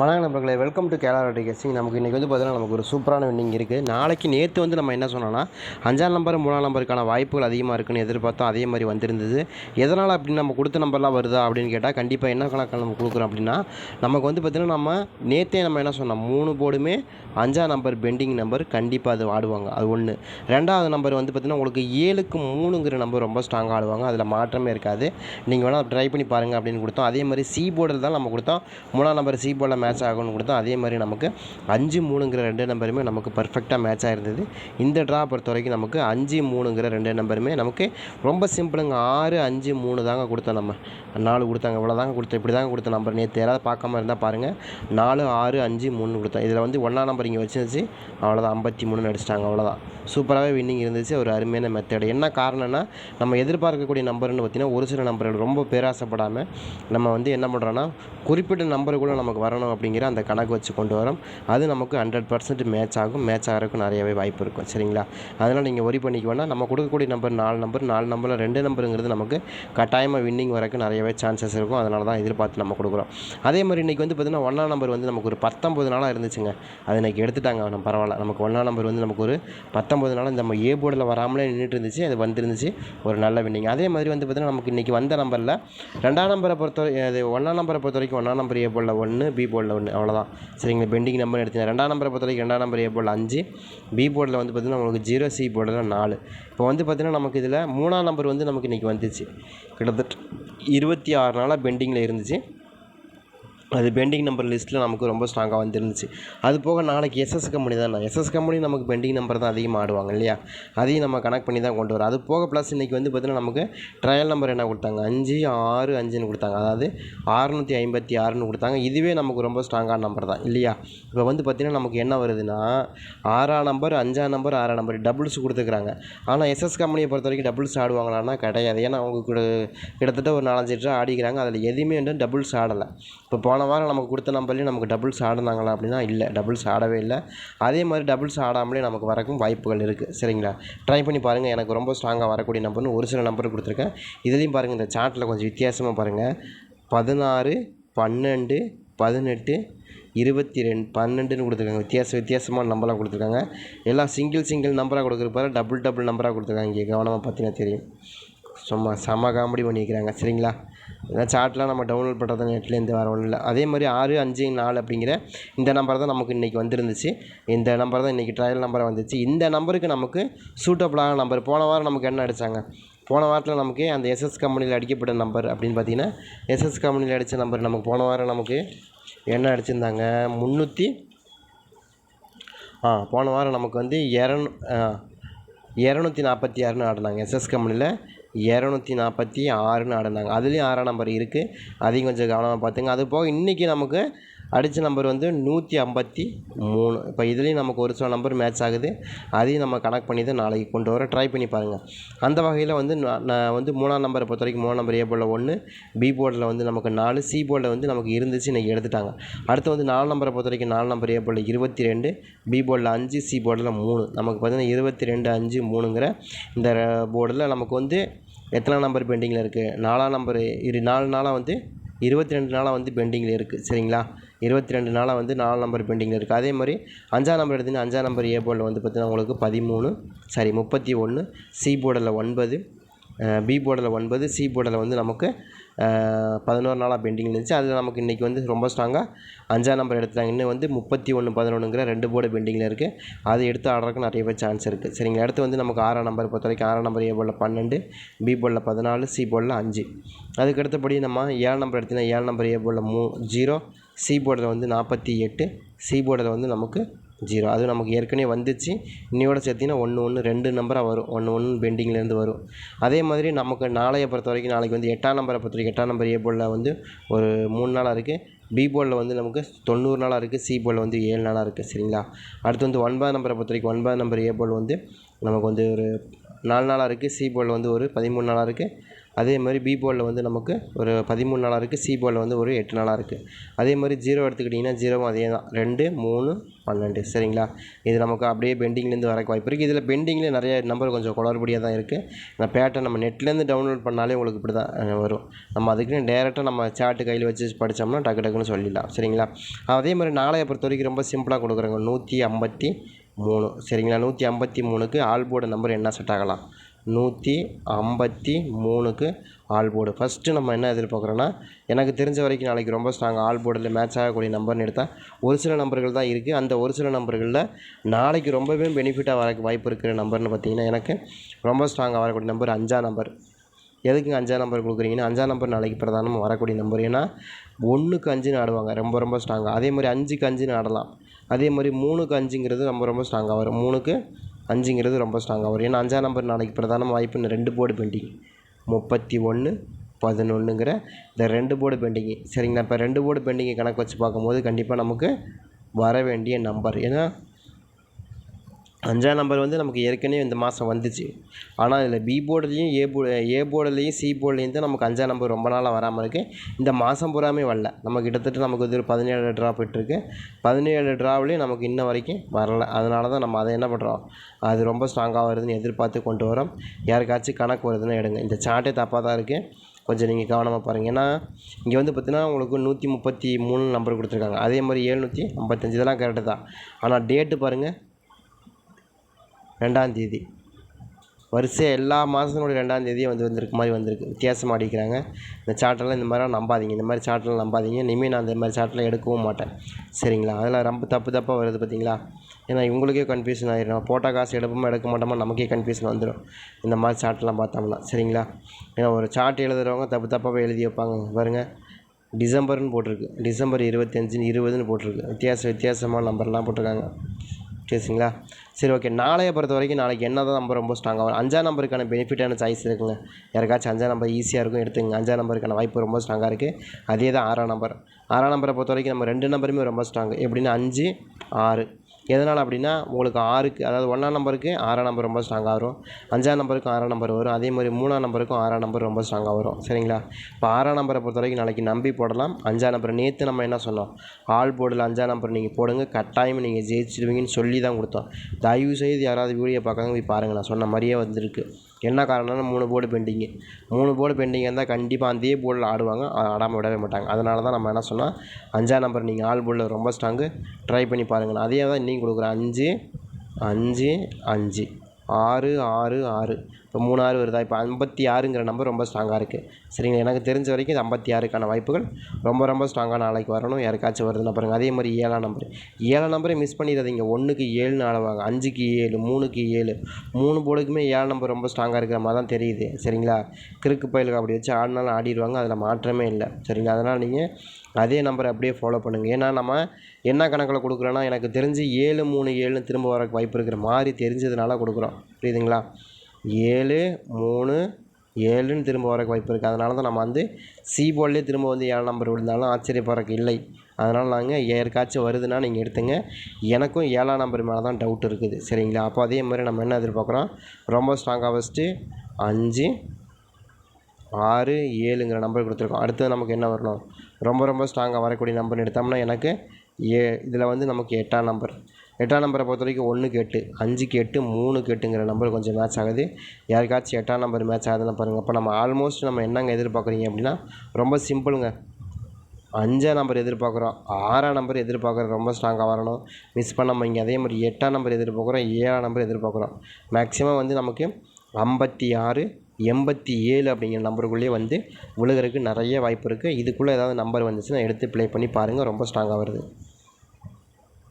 வணக்கம் நண்பர்களே welcome to கேலாரட்டி கேசிங் நமக்கு இன்றைக்கி வந்து பார்த்தீங்கன்னா நமக்கு ஒரு சூப்பரான வின்னிங் இருக்குது நாளைக்கு நேற்று வந்து நம்ம என்ன சொன்னோம்னா அஞ்சாம் நம்பர் மூணாம் நம்பருக்கான வாய்ப்புகள் அதிகமாக இருக்குன்னு எதிர்பார்த்தோம். அதே மாதிரி வந்திருந்தது. எதனால் அப்படின்னு நம்ம கொடுத்த நம்பர்லாம் வருதா அப்படின்னு கேட்டால் கண்டிப்பாக என்ன கணக்கு நம்ம கொடுக்குறோம் அப்படின்னா நமக்கு வந்து பார்த்திங்கன்னா நம்ம நேற்றே நம்ம என்ன சொன்னோம் மூணு போர்டுமே அஞ்சாம் நம்பர் பெண்டிங் நம்பர் கண்டிப்பாக அது ஆடுவாங்க. அது ஒன்று ரெண்டாவது நம்பர் வந்து பார்த்திங்கன்னா உங்களுக்கு ஏழுக்கு மூணுங்கிற நம்பர் ரொம்ப ஸ்ட்ராங்காக ஆடுவாங்க. அதில் மாற்றமே இருக்காது. நீங்கள் வேணால் ட்ரை பண்ணி பாருங்கள் அப்படின்னு கொடுத்தோம். அதே மாதிரி சி போர்டில் தான் நம்ம கொடுத்தோம். மூணாம் நம்பர் சி போர்டில் மேட்ச் ஆகணும்னு கொடுத்தோம். அதே மாதிரி நமக்கு அஞ்சு மூணுங்கிற ரெண்டு நம்பருமே நமக்கு பர்ஃபெக்டாக மேட்ச் ஆகிருந்தது இந்த ட்ரா பொறுத்த வரைக்கும் நமக்கு அஞ்சு மூணுங்கிற ரெண்டு நம்பருமே நமக்கு ரொம்ப சிம்பிளுங்க ஆறு அஞ்சு மூணு தாங்க கொடுத்தோம் நம்ம. நாலு கொடுத்தாங்க இவ்வளோ தாங்க கொடுத்தோம் இப்படி தாங்க கொடுத்த நம்பர் நேற்று யாராவது பார்க்காம இருந்தால் பாருங்கள் நாலு ஆறு அஞ்சு மூணு கொடுத்தோம். இதில் வந்து ஒன்றா நம்பர் இங்கே வச்சிருந்துச்சு. அவ்வளோதான் ஐம்பத்தி மூணு அடிச்சிட்டாங்க. அவ்வளோதான் சூப்பராகவே வின்னிங் இருந்துச்சு. ஒரு அருமையான மெத்தட் என்ன காரணம்னா நம்ம எதிர்பார்க்கக்கூடிய நம்பர்னு பார்த்தீங்கன்னா ஒரு சில நம்பர்கள் ரொம்ப பேராசைப்படாமல் நம்ம வந்து என்ன பண்ணுறோன்னா குறிப்பிட்ட நம்பருக்குள்ளே நமக்கு வரணும். அப்படிங்கிற அந்த கணக்கு வச்சு கொண்டு வரோம். அது நமக்கு ஹண்ட்ரட் பர்சன்ட் மேட்ச் ஆகும். மேட்ச் ஆகிறதுக்கு நிறையவே வாய்ப்பு இருக்கும். சரிங்களா? அதனால் நீங்கள் ஒரி பண்ணிக்க வேணால் நம்ம கொடுக்கக்கூடிய நம்பர் நாலு நம்பர் நாலு நம்பரில் ரெண்டு நம்பருங்கிறது நமக்கு கட்டாயமாக வின்னிங் வரக்கு நிறையவே சான்சஸ் இருக்கும். அதனால தான் எதிர்பார்த்து நம்ம கொடுக்குறோம். அதே மாதிரி இன்றைக்கி வந்து பார்த்திங்கன்னா ஒன்றாம் நம்பர் வந்து நமக்கு ஒரு பத்தொம்பது நாளாக இருந்துச்சுங்க. அது இன்றைக்கி எடுத்துட்டாங்க. நம்ம பரவாயில்ல. நமக்கு ஒன்றாம் நம்பர் வந்து நமக்கு ஒரு பத்தொம்பது நாளாக நம்ம ஏ போர்டில் வராமலே நின்றுட்டு இருந்துச்சு. அது வந்துருந்துச்சு. ஒரு நல்ல வின்னிங் அதே மாதிரி வந்து பார்த்திங்கன்னா நமக்கு இன்றைக்கி வந்த நம்பரில் ரெண்டாம் நம்பரை பொறுத்தவரை அது ஒன்றாம் நம்பரை பொறுத்த வரைக்கும் ஒன்றாம் நம்பர் ஏ போர்டில் ஒன்று பி போர்டில் ஒன்று அவ்வளோதான் சரிங்களா பெண்டிங் நம்பர் எடுத்தீங்க. ரெண்டாம் நம்பரை பொறுத்த வரைக்கும் ரெண்டாம் நம்பர் ஏ போர்டில் அஞ்சு. பி போர்டில் வந்து பார்த்திங்கன்னா உங்களுக்கு ஜீரோ சி போர்டில் நாலு. இப்போ வந்து பார்த்திங்கன்னா நமக்கு இதில் மூணாம் நம்பர் வந்து நமக்கு இன்றைக்கி வந்துச்சு. கிட்டத்தட்ட இருபத்தி ஆறு நாளாக பெண்டிங்கில் இருந்துச்சு. அது பெண்டிங் நம்பர் லிஸ்ட்டில் நமக்கு ரொம்ப ஸ்ட்ராங்காக வந்துருந்துச்சு. அது போக நாளைக்கு எஸ்எஸ் கம்பெனி தான். எஸ்எஸ் கம்பெனி நமக்கு பெண்டிங் நம்பர் தான் அதிகமாக ஆடுவாங்க இல்லையா? அதையும் நம்ம கனெக்ட் பண்ணி தான் கொண்டு வரோம் அது போக ப்ளஸ் இன்றைக்கி வந்து பார்த்திங்கன்னா நமக்கு ட்ரையல் நம்பர் என்ன கொடுத்தாங்க? அஞ்சு ஆறு அஞ்சுன்னு கொடுத்தாங்க. அதாவது ஆறுநூற்றி ஐம்பத்தி ஆறுன்னு கொடுத்தாங்க. இதுவே நமக்கு ரொம்ப ஸ்ட்ராங்கான நம்பர் தான் இல்லையா? இப்போ வந்து பார்த்திங்கன்னா நமக்கு என்ன வருதுன்னா ஆறாம் நம்பர் அஞ்சாம் நம்பர் ஆறாம் நம்பர் டபுள்ஸ் கொடுத்துக்கிறாங்க ஆனால் எஸ்எஸ் கம்பெனியை பொறுத்த வரைக்கும் டபுள்ஸ் ஆடுவாங்களான்னா கிடையாது. ஏன்னா அவங்க கிட்டத்தட்ட ஒரு நாலஞ்சு ட்ரா ஆடிக்கிறாங்க. அதில் எதுவுமே வந்து டபுள்ஸ் ஆடலை. இப்போ போன வாரம் நமக்கு கொடுத்த நம்பர்லேயும் நமக்கு டபுள்ஸ் ஆடினாங்களா அப்படின்னா இல்லை டபுள்ஸ் ஆடவே இல்லை. அதே மாதிரி டபுள்ஸ் ஆடாமலே நமக்கு வரக்கும் வாய்ப்புகள் இருக்குது சரிங்களா? ட்ரை பண்ணி பாருங்கள் எனக்கு ரொம்ப ஸ்ட்ராங்காக வரக்கூடிய நம்பர்னு ஒரு சில நம்பர் கொடுத்துருக்கேன். இதுலேயும் பாருங்கள் இந்த சார்ட்டில் கொஞ்சம் வித்தியாசமாக பாருங்கள் பதினாறு பன்னெண்டு பதினெட்டு இருபத்தி ரெண்டு பன்னெண்டுன்னு கொடுத்துருக்காங்க. வித்தியாச வித்தியாசமான நம்பராக கொடுத்துருக்காங்க. எல்லாம் சிங்கிள் சிங்கிள் நம்பராக கொடுக்குறப்பாரு டபுள் டபுள் நம்பராக கொடுத்துருக்காங்க. இங்கே கவனமாக பார்த்தீங்கன்னா தெரியும். சும்மா செம்ம காமெடி பண்ணியிருக்கிறாங்க சரிங்களா? இதெல்லாம் சார்ட்லாம் நம்ம டவுன்லோட் பண்ணுறது நெட்லேருந்து வர ஒன்றும் இல்லை. அதே மாதிரி ஆறு அஞ்சு நாலு அப்படிங்கிற இந்த நம்பர் தான் நமக்கு இன்றைக்கி வந்துருந்துச்சு. இந்த நம்பர் தான் இன்றைக்கி ட்ரையல் நம்பர் வந்துச்சு. இந்த நம்பருக்கு நமக்கு சூட்டபுளான நம்பர் போன வாரம் நமக்கு என்ன அடித்தாங்க போன வாரத்தில் நமக்கு அந்த எஸ்எஸ் கம்பெனியில் அடிக்கப்பட்ட நம்பர் அப்படின்னு பார்த்தீங்கன்னா எஸ்எஸ் கம்பெனியில் அடித்த நம்பர் நமக்கு போன வாரம் நமக்கு என்ன அடிச்சிருந்தாங்க? முந்நூற்றி ஆ போன வாரம் நமக்கு வந்து இரநூ இரநூத்தி நாற்பத்தி ஆறுன்னு ஆடினாங்க எஸ்எஸ் கம்பெனியில் இரநூத்தி நாற்பத்தி ஆறுன்னு ஆடினாங்க. அதுலேயும் ஆறாம் நம்பர் இருக்குது அதையும் கொஞ்சம் கவனமாக பார்த்துங்க. அது போக இன்றைக்கி நமக்கு அடித்த நம்பர் வந்து நூற்றி ஐம்பத்தி மூணு. இப்போ இதுலேயும் நமக்கு ஒரு சில நம்பர் மேட்ச் ஆகுது. அதையும் நம்ம கனெக்ட் பண்ணி தான் நாளைக்கு கொண்டு வர ட்ரை பண்ணி பாருங்கள் அந்த வகையில் வந்து நான் நான் வந்து மூணாம் நம்பரை பொறுத்த வரைக்கும் மூணாம் நம்பர் ஏ போர்டில் ஒன்று பி போர்டில் வந்து நமக்கு நாலு சி போர்டில் வந்து நமக்கு இருந்துச்சு இன்றைக்கி எடுத்துட்டாங்க. அடுத்து வந்து நாலு நம்பரை பொறுத்த வரைக்கும் நாலு நம்பர் ஏ போர்டில் இருபத்தி ரெண்டு பி போர்டில் அஞ்சு சி போர்டில் மூணு. நமக்கு பார்த்திங்கன்னா இருபத்தி ரெண்டு அஞ்சு மூணுங்கிற இந்த போர்டில் நமக்கு வந்து எத்தனை நம்பர் பெண்டிங்கில் இருக்குது நாலாம் நம்பர் இரு நாலு நாளாக வந்து இருபத்தி ரெண்டு நாளாக வந்து பெண்டிங்கில் இருக்குது சரிங்களா? இருபத்தி ரெண்டு நாளாக வந்து நாலு நம்பர் பெண்டிங்கில் இருக்குது அதே மாதிரி அஞ்சாம் நம்பர் எடுத்திங்கன்னா அஞ்சாம் நம்பர் ஏ போர்டில் வந்து பார்த்திங்கன்னா உங்களுக்கு பதிமூணு சாரி முப்பத்தி ஒன்று சி போர்டில் ஒன்பது பி போர்டில் ஒன்பது சி போர்டில் வந்து நமக்கு பதினோரு நாளாக பெண்டிங் இருந்துச்சு. அதில் நமக்கு இன்றைக்கி வந்து ரொம்ப ஸ்ட்ராங்காக அஞ்சாம் நம்பர் எடுத்துட்டாங்க. இன்னும் வந்து முப்பத்தி ஒன்று பதினொன்றுங்கிற ரெண்டு போர்டு பெண்டிங்கில் இருக்குது அதை எடுத்து ஆடுறதுக்கு நிறையவே சான்ஸ் இருக்குது சரிங்களா? அடுத்து வந்து நமக்கு ஆறாம் நம்பர் பொறுத்த வரைக்கும் ஆறாம் நம்பர் ஏ போர்டில் பன்னெண்டு பி போர்டில் பதினாலு சி போர்டில் அஞ்சு. அதுக்கு அடுத்தபடி நம்ம ஏழு நம்பர் எடுத்திங்கன்னா ஏழு நம்பர் ஏ போர்டில் மூ ஜீரோ சி போர்டில் வந்து நாற்பத்தி எட்டு சி போர்டில் வந்து நமக்கு ஜீரோ அது நமக்கு ஏற்கனவே வந்துச்சு. இன்னையோட சேர்த்திங்கன்னா ஒன்று ஒன்று ரெண்டு நம்பராக வரும். ஒன்று ஒன்று பெண்டிங்லேருந்து வரும். அதே மாதிரி நமக்கு நாளைய பொறுத்த வரைக்கும் நாளைக்கு வந்து எட்டாம் நம்பரை பொறுத்த வரைக்கும் எட்டாம் நம்பர் ஏ போர்டில் வந்து ஒரு மூணு நாளாக இருக்குது பி போர்டில் வந்து நமக்கு தொண்ணூறு நாளாக இருக்குது சி போர்டில் வந்து ஏழு நாளாக இருக்குது சரிங்களா? அடுத்து வந்து ஒன்பதாம் நம்பரை பொறுத்த வரைக்கும் ஒன்பதாம் நம்பர் ஏ போர்டு வந்து நமக்கு வந்து ஒரு நாலு நாளாக இருக்குது சி போர்டில் வந்து ஒரு பதிமூணு நாளாக இருக்குது அதே மாதிரி பி போர்டில் வந்து நமக்கு ஒரு பதிமூணு நாளாக இருக்குது சி போர்டில் வந்து ஒரு எட்டு நாளாக இருக்குது அதே மாதிரி ஜீரோ எடுத்துக்கிட்டிங்கன்னா ஜீரோவும் அதே தான். ரெண்டு மூணு பன்னெண்டு. சரிங்களா? இது நமக்கு அப்படியே பெண்டிங்லேருந்து வரக்கு வாய்ப்பு இருக்குது இதில் பெண்டிங்கில் நிறைய நம்பர் கொஞ்சம் குளறுபடியாக தான் இருக்குது இந்த பேட்டர்ன் நம்ம நெட்லேருந்து டவுன்லோட் பண்ணாலே உங்களுக்கு இப்படி தான் வரும். நம்ம அதுக்குன்னு டேரெக்டாக நம்ம சார்ட்டு கையில் வச்சு படித்தோம்னா டக்கு டக்குன்னு சொல்லிடலாம். சரிங்களா? அதே மாதிரி நாளைய பொறுத்த வரைக்கும் ரொம்ப சிம்பிளாக கொடுக்குறாங்க. நூற்றி ஐம்பத்தி மூணு. சரிங்களா? நூற்றி ஐம்பத்தி மூணுக்கு ஆல் நம்பர் என்ன செட் ஆகலாம்? நூற்றி ஐம்பத்தி மூணுக்கு ஆல் போர்டு ஃபஸ்ட்டு நம்ம என்ன எதிர்பார்க்குறோன்னா எனக்கு தெரிஞ்ச வரைக்கும் நாளைக்கு ரொம்ப ஸ்ட்ராங் ஆல் போர்டில் மேட்ச் ஆகக்கூடிய நம்பர்னு எடுத்தால் ஒரு சில நம்பர்கள் தான் இருக்குது அந்த ஒரு சில நம்பர்களில் நாளைக்கு ரொம்பவே பெனிஃபிட்டாக வரக்கு வாய்ப்பு இருக்கிற நம்பர்னு பார்த்தீங்கன்னா எனக்கு ரொம்ப ஸ்ட்ராங்காக வரக்கூடிய நம்பர் அஞ்சாம் நம்பர் எதுக்குங்க அஞ்சாம் நம்பர் கொடுக்குறீங்கன்னா அஞ்சாம் நம்பர் நாளைக்கு பிரதானமாக வரக்கூடிய நம்பர் ஏன்னா ஒன்றுக்கு அஞ்சுன்னு ஆடுவாங்க ரொம்ப ரொம்ப ஸ்ட்ராங்காக அதே மாதிரி அஞ்சுக்கு அஞ்சுன்னு ஆடலாம். அதே மாதிரி மூணுக்கு அஞ்சுங்கிறது ரொம்ப ரொம்ப ஸ்ட்ராங்காக வரும். மூணுக்கு அஞ்சுங்கிறது ரொம்ப ஸ்ட்ராங்காக வரும். ஏன்னா அஞ்சாம் நம்பர் நாளைக்கு பிரதான வாய்ப்புன்னு ரெண்டு போர்டு பெண்டிங் முப்பத்தி ஒன்று பதினொன்றுங்கிற இந்த ரெண்டு போர்டு பெண்டிங்கு சரிங்களா? இப்போ ரெண்டு போர்டு பெண்டிங்கை கணக்கு வச்சு பார்க்கும்போது கண்டிப்பாக நமக்கு வர வேண்டிய நம்பர் ஏன்னா அஞ்சாம் நம்பர் வந்து நமக்கு ஏற்கனவே இந்த மாதம் வந்துச்சு. ஆனால் இதில் பி போர்டுலேயும் ஏ போ ஏ போர்டுலேயும் சி போர்டுலேயும் தான் நமக்கு அஞ்சாம் நம்பர் ரொம்ப நாளாக வராமல் இருக்குது இந்த மாதம் பூராமே வரல. நம்ம கிட்டத்தட்ட நமக்கு இது ஒரு பதினேழு ட்ரா போயிட்டுருக்கு. பதினேழு ட்ராவிலையும் நமக்கு இன்ன வரைக்கும் வரல. அதனால தான் நம்ம அதை என்ன பண்ணுறோம் அது ரொம்ப ஸ்ட்ராங்காக வருதுன்னு எதிர்பார்த்து கொண்டு வரோம். யாருக்காச்சும் கணக்கு வருதுன்னு எடுங்க. இந்த சார்ட்டே தப்பாக தான் இருக்குது கொஞ்சம் நீங்கள் கவனமாக பாருங்கள் ஏன்னா இங்கே வந்து பார்த்தீங்கன்னா உங்களுக்கு நூற்றி முப்பத்தி மூணு நம்பர் கொடுத்துருக்காங்க. அதே மாதிரி ஏழ்நூற்றி ஐம்பத்தஞ்சு இதெல்லாம் கரெக்டு தான். ஆனால் டேட்டு பாருங்கள் ரெண்டாம் தேதி. வரிசையாக எல்லா மாதங்களுடைய ரெண்டாம் தேதியும் வந்து வந்திருக்கு மாதிரி வந்திருக்கு. வித்தியாசமாக அடிக்கிறாங்க. இந்த சார்ட்டெல்லாம் இந்த மாதிரிலாம் நம்பாதீங்க. இந்த மாதிரி சார்ட்டெல்லாம் நம்பாதீங்க. இனிமேல் நான் இந்த மாதிரி சார்ட்லாம் எடுக்கவும் மாட்டேன். சரிங்களா? அதெல்லாம் ரொம்ப தப்பு தப்பாக வருது பார்த்தீங்களா ஏன்னா இவங்களுக்கே கன்ஃபியூஷன் ஆகிடும் நம்ம காசு எடுப்போமா எடுக்க மாட்டோமா நமக்கே கன்ஃபியூஷன் வந்துடும் இந்த மாதிரி சார்ட்லாம் பார்த்தோம்னா. சரிங்களா? ஏன்னா ஒரு சார்ட் எழுதுகிறவங்க தப்பு தப்பாக எழுதி வைப்பாங்க. பாருங்கள் டிசம்பர்னு போட்டிருக்கு. டிசம்பர் இருபத்தஞ்சுன்னு இருபதுன்னு போட்டிருக்கு. வித்தியாச வித்தியாசமான நம்பர்லாம் போட்டிருக்காங்க. பேசுங்களா சரி ஓகே நாளைய பொறுத்த வரைக்கும் நாளைக்கு என்ன தான் நம்பர் ரொம்ப ஸ்ட்ராங்காக வரும் அஞ்சாம் நம்பருக்கான பெனிஃபிட்டான சாய்ஸ் இருக்குங்க. யாருக்காச்சும் அஞ்சாம் நம்பர் ஈஸியாக இருக்கும் எடுத்துங்க அஞ்சாம் நம்பருக்கான வாய்ப்பு ரொம்ப ஸ்ட்ராங்காக இருக்குது அதே தான் ஆறாம் நம்பர் ஆறாம் நம்பரை பொறுத்த வரைக்கும் நம்ம ரெண்டு நம்பருமே ரொம்ப ஸ்ட்ராங் எப்படின்னா அஞ்சு ஆறு. எதனால் அப்படின்னா உங்களுக்கு ஆறுக்கு அதாவது ஒன்றாம் நம்பருக்கு ஆறாம் நம்பர் ரொம்ப ஸ்ட்ராங்காக வரும். அஞ்சாம் நம்பருக்கும் ஆறாம் நம்பர் வரும். அதே மாதிரி மூணாம் நம்பருக்கும் ஆறாம் நம்பர் ரொம்ப ஸ்ட்ராங்காக வரும். சரிங்களா? இப்போ ஆறாம் நம்பரை பொறுத்த வரைக்கும் நாளைக்கு நம்பி போடலாம். அஞ்சாம் நம்பர் நேற்று நம்ம என்ன சொன்னோம்? ஆள் போர்டில் அஞ்சாம் நம்பர் நீங்கள் போடுங்க. கட்டாயம் நீங்கள் ஜெயிச்சிடுவீங்கன்னு சொல்லி தான் கொடுத்தோம். தயவு செய்து யாராவது வீடியோ பார்க்காங்க போய் பாருங்கள் நான் சொன்ன மாதிரியே வந்திருக்கு. என்ன காரணம்னா மூணு போர்டு பெண்டிங்கு மூணு போர்டு பெண்டிங் இருந்தால் கண்டிப்பாக அதே போர்டில் ஆடுவாங்க. ஆடாமல் விடவே மாட்டாங்க. அதனால தான் நம்ம என்ன சொன்னால் அஞ்சாம் நம்பர் நீங்கள் ஆல் போர்டில் ரொம்ப ஸ்ட்ராங்கு ட்ரை பண்ணி பாருங்கள் அதே தான் இன்னைக்கு கொடுக்குறேன். அஞ்சு அஞ்சு அஞ்சு. ஆறு ஆறு ஆறு. இப்போ மூணு ஆறு வருதா? இப்போ ஐம்பத்தி ஆறுங்கிற நம்பர் ரொம்ப ஸ்ட்ராங்காக இருக்குது சரிங்களா? எனக்கு தெரிஞ்ச வரைக்கும் இது ஐம்பத்தி ஆறுக்கான வாய்ப்புகள் ரொம்ப ரொம்ப ஸ்ட்ராங்காக நாளைக்கு வரணும். யாருக்காச்சும் வருதுன்னா பாருங்கள் அதே மாதிரி ஏழாம் நம்பர் ஏழாம் நம்பரை மிஸ் பண்ணிடாதீங்க. ஒன்றுக்கு ஏழுன்னு ஆடுவாங்க அஞ்சுக்கு ஏழு மூணுக்கு ஏழு. மூணு போர்டுக்குமே ஏழு நம்பர் ரொம்ப ஸ்ட்ராங்காக இருக்கிற மாதிரி தான் தெரியுது. சரிங்களா? கிறுக்கு பயிலுக்கு அப்படி வச்சு ஆடினாலும் ஆடிடுவாங்க. அதில் மாற்றமே இல்லை. சரிங்களா? அதனால் நீங்கள் அதே நம்பரை அப்படியே ஃபாலோ பண்ணுங்கள் ஏன்னா நம்ம என்ன கணக்கில் கொடுக்குறோன்னா எனக்கு தெரிஞ்சு ஏழு மூணு ஏழுன்னு திரும்ப வர வாய்ப்பு இருக்கிற மாதிரி தெரிஞ்சதுனால கொடுக்குறோம். புரியுதுங்களா? ஏழு மூணு ஏழுன்னு திரும்ப வரக்கு வாய்ப்பு இருக்குது அதனால தான் நம்ம வந்து சி போர்ட்லேயே திரும்ப வந்து ஏழு நம்பர் விழுந்தாலும் ஆச்சரியப்படுறக்கு இல்லை. அதனால் நாங்கள் யாருக்காச்சும் வருதுன்னா நீங்கள் எடுத்துங்க. எனக்கும் ஏழாம் நம்பர் மேலே தான் டவுட் இருக்குது. சரிங்களா? அப்போ அதே மாதிரி நம்ம என்ன எதிர்பார்க்குறோம்? ரொம்ப ஸ்ட்ராங்காக ஃபஸ்ட்டு அஞ்சு ஆறு ஏழுங்கிற நம்பர் கொடுத்துருக்கோம். அடுத்தது நமக்கு என்ன வரணும்? ரொம்ப ரொம்ப ஸ்ட்ராங்காக வரக்கூடிய நம்பர்னு எடுத்தோம்னா எனக்கு ஏ இதில் வந்து நமக்கு எட்டாம் நம்பர் எட்டாம் நம்பரை பொறுத்த வரைக்கும் ஒன்றுக்கு எட்டு அஞ்சுக்கு எட்டு மூணுக்கு எட்டுங்கிற நம்பர் கொஞ்சம் மேட்ச் ஆகுது. யாருக்காச்சும் எட்டாம் நம்பர் மேட்ச் ஆகுதுன்னு பாருங்கள் அப்போ நம்ம ஆல்மோஸ்ட் நம்ம என்னங்க எதிர்பார்க்குறீங்க அப்படின்னா ரொம்ப சிம்பிளுங்க அஞ்சாம் நம்பர் எதிர்பார்க்குறோம் ஆறாம் நம்பர் எதிர்பார்க்குறோம் ரொம்ப ஸ்ட்ராங்காக வரணும். மிஸ் பண்ணாமல் இங்கே அதே மாதிரி எட்டாம் நம்பர் எதிர்பார்க்குறோம் ஏழாம் நம்பர் எதிர்பார்க்குறோம். மேக்ஸிமம் வந்து நமக்கு ஐம்பத்தி ஆறு எண்பத்தி ஏழு அப்படிங்கிற நம்பருக்குள்ளேயே வந்து விழுகிறதுக்கு நிறைய வாய்ப்பு இருக்குது இதுக்குள்ளே ஏதாவது நம்பர் வந்துச்சுன்னா எடுத்து ப்ளே பண்ணி பாருங்கள் ரொம்ப ஸ்ட்ராங்காக வருது.